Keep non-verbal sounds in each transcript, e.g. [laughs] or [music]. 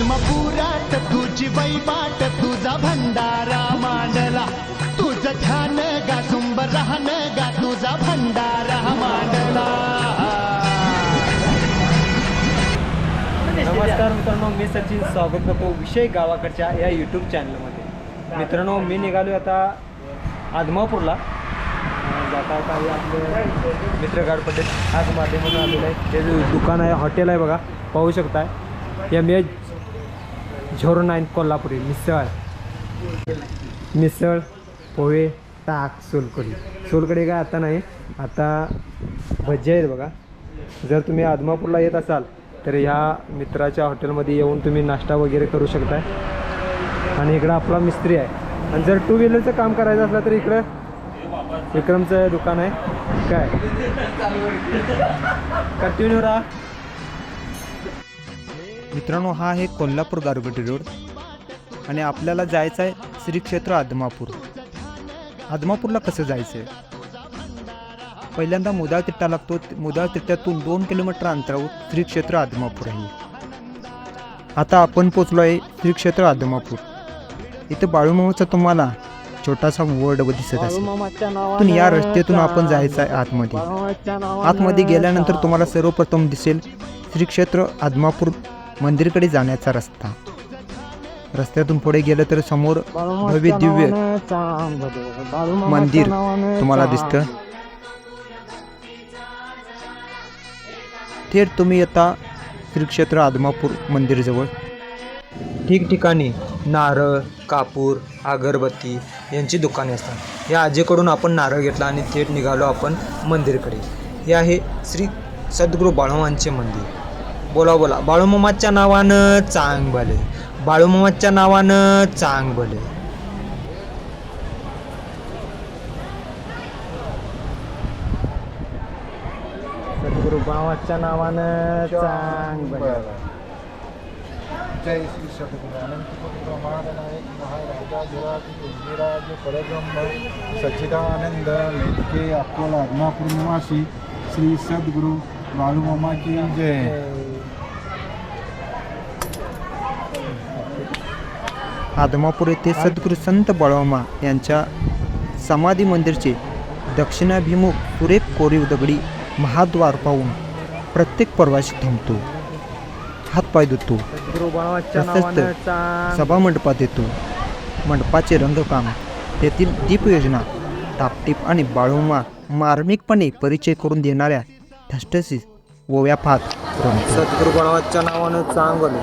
आत्मपुरात तुझी वैबाट तुझा भंडारा मांडला. तुझं ध्यान गा सुंब राहन गा तुझा भंडारा मांडला. नमस्कार मित्रांनो मी सचिन स्वागत करतो विषय गावाकडच्या या यूट्यूब चॅनलमध्ये मित्रांनो मी निघालो आता आदमापूरला. जाता आता आपले मित्रगाड पटेल आज माध्यमातून आलेलं आहे ते जे दुकान आहे हॉटेल आहे बघा पाहू शकताय. M H zero nine Kolhapuri misal. Misal pohe ताक सोलकढी. सोलकढी काय आता नाही आता भजी आहेत बघा. जर तुम्ही आदमापूरला येत असाल तर ह्या मित्राच्या हॉटेलमध्ये येऊन तुम्ही नाश्ता वगैरे करू शकताय. आणि इकडं आपला मिस्त्री आहे. आणि जर टू व्हीलरचं काम करायचं असलं तर इकडं विक्रमचं दुकान आहे. काय? [laughs] कंटिन्यू राहा. मित्रांनो हा आहे कोल्हापूर गारगोटी रोड. आणि आपल्याला जायचं आहे श्री क्षेत्र आदमापूर. आदमापूरला कसं जायचं आहे पहिल्यांदा मुदाळ तिट्टा लागतो. मुदाळ तिट्ट्यातून दोन किलोमीटर अंतरावर श्री क्षेत्र आदमापूर आहे. आता आपण पोचलो आहे श्री क्षेत्र आदमापूर. इथं बाळूमामाचा तुम्हाला छोटासा वर्ड दिसत असेल. पण या रस्त्यातून आपण जायचं आहे आतमध्ये. आतमध्ये गेल्यानंतर तुम्हाला सर्वप्रथम दिसेल श्री क्षेत्र आदमापूर मंदिरकडे जाण्याचा रस्ता. रस्त्यातून पुढे गेलं तर समोर भव्य दिव्य मंदिर तुम्हाला दिसतं. थेट तुम्ही येता श्री क्षेत्र आदमापूर मंदिरजवळ. ठिकठिकाणी नारळ कापूर अगरबत्ती यांची दुकाने असतात. या आजीकडून आपण नारळ घेतला आणि थेट निघालो आपण मंदिरकडे. हे आहे श्री सद्गुरू बाळवांचे मंदिर. बोला बोला. बाळूमामाच्या नावानं चांग भले. बाळूमामाच्या नावानं चांग भले. सद्गुरू नावानं चांग भले. जय श्री सद्गुरु. अनंतपुत्र परब्रह्म सच्चिदानंद मेटके अकोला अग्नापूर्णवासी निवासी श्री सद्गुरु बाळूमामा की जय. आदमापूर येथे सद्गुरू संत बाळोमा यांच्या समाधी मंदिरचे दक्षिणाभिमुख सुरेख कोरीव दगडी महाद्वार पाहून प्रत्येक प्रवासी थांबतो. हातपाय धुतो. तसंच सभा मंडपात येतो. मंडपाचे रंगकाम तेथील दीपयोजना टापटीप आणि बाळूमा मार्मिकपणे परिचय करून देणाऱ्या ओव्या पाहत रमतो. सद्गुरू गणवाच्या नावानं चांगलं.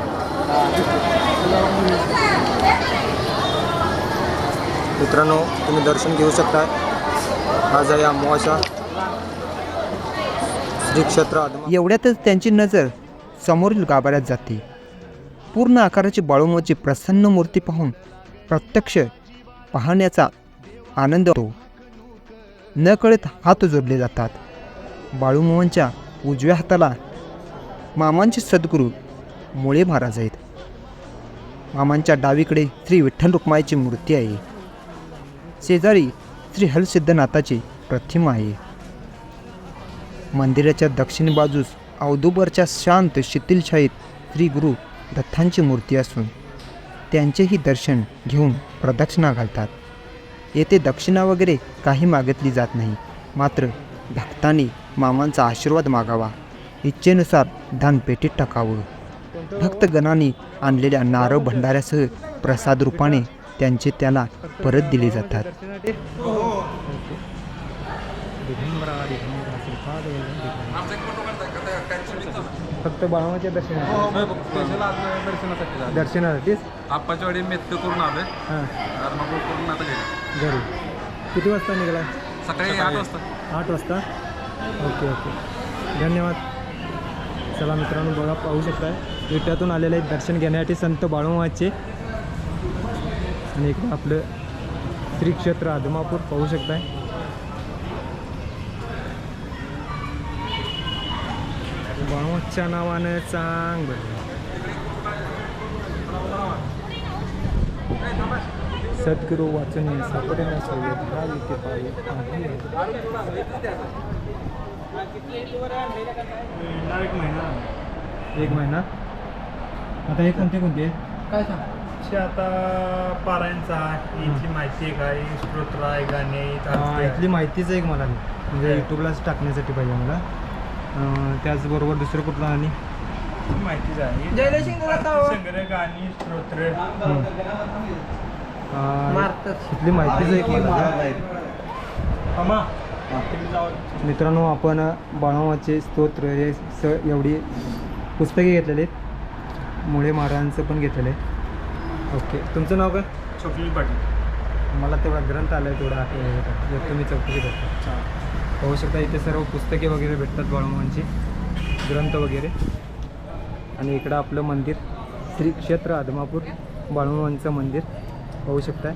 मित्रांनो तुम्ही दर्शन घेऊ शकता. आज आहे अमावास्या. श्री क्षेत्र एवढ्यातच त्यांची नजर समोरील गाभाऱ्यात जाते. पूर्ण आकाराची बाळूमाची प्रसन्न मूर्ती पाहून प्रत्यक्ष पाहण्याचा आनंद होतो. नकळत हात जोडले जातात. बाळूमामांच्या उजव्या हाताला मामांचे सद्गुरू मुळे महाराज आहेत. मामांच्या डावीकडे श्री विठ्ठल रुक्माईची मूर्ती आहे. शेजारी श्री हलसिद्धनाथाची प्रतिमा आहे. मंदिराच्या दक्षिण बाजूस औदुबरच्या शांत शिथिलशाहीत श्री गुरु दत्तांची मूर्ती असून त्यांचेही दर्शन घेऊन प्रदक्षिणा घालतात. येथे दक्षिणा वगैरे काही मागितली जात नाही मात्र भक्तांनी मामांचा आशीर्वाद मागावा इच्छेनुसार दानपेटीत टाकावं. भक्तगणांनी आणलेल्या नारळ भंडाऱ्यासह प्रसाद रूपाने त्यांचे त्याला परत दिले जातात. फक्त आज दर्शनासाठी. झालं. दर्शनासाठीच? आप्पाच्या वाडी मेतक करून आलोय. हां. करून आता घरी. घरी. किती वाजता निघाला? सकाळी आठ वाजता. आठ वाजता? Okay okay. धन्यवाद. चला मित्रांनो बघा पाहू शकताय. विट्यातून आलेले आहेत दर्शन घेण्यासाठी संत बाळूमाचे आणि इकडं आपलं श्री क्षेत्र आदमापूर पाहू शकताय. बाळूमाच्या नावानं चांग सद्गुरू वाचने सापडे हा एक महिना एक महिना. आता हे कोणते कोणते? काय सांग? आता पारायणचा याची माहिती आहे काय स्तोत्र आहे गाणे हा, आहे. इथली माहितीच एक मला म्हणजे यूट्यूबलाच टाकण्यासाठी पाहिजे मला. अं, त्याचबरोबर दुसरं कुठलं आणि? माहितीच आहे. जयलक्ष्मी तुला का हो? संग्रह गाणी स्तोत्र अं, मारतात. इथली माहितीच एक मला. मामा तुम्ही जाऊ मित्रांनो आपण बाळमामाचे स्तोत्र हे स एवढी पुस्तके घेतलेली आहेत. मुळे महाराजांचं पण घेतलेलं आहे ओके. तुमचं नाव काय? छोकली पाटील. मला तेवढा ग्रंथ आला आहे. तेवढा जर तुम्ही चौकशी करता. पाहू शकता इथे सर्व पुस्तके वगैरे भेटतात बाळमामांची. ग्रंथ वगैरे. आणि इकडं आपलं मंदिर श्री क्षेत्र आदमापूर बाळमामांचं मंदिर. पाहू शकताय.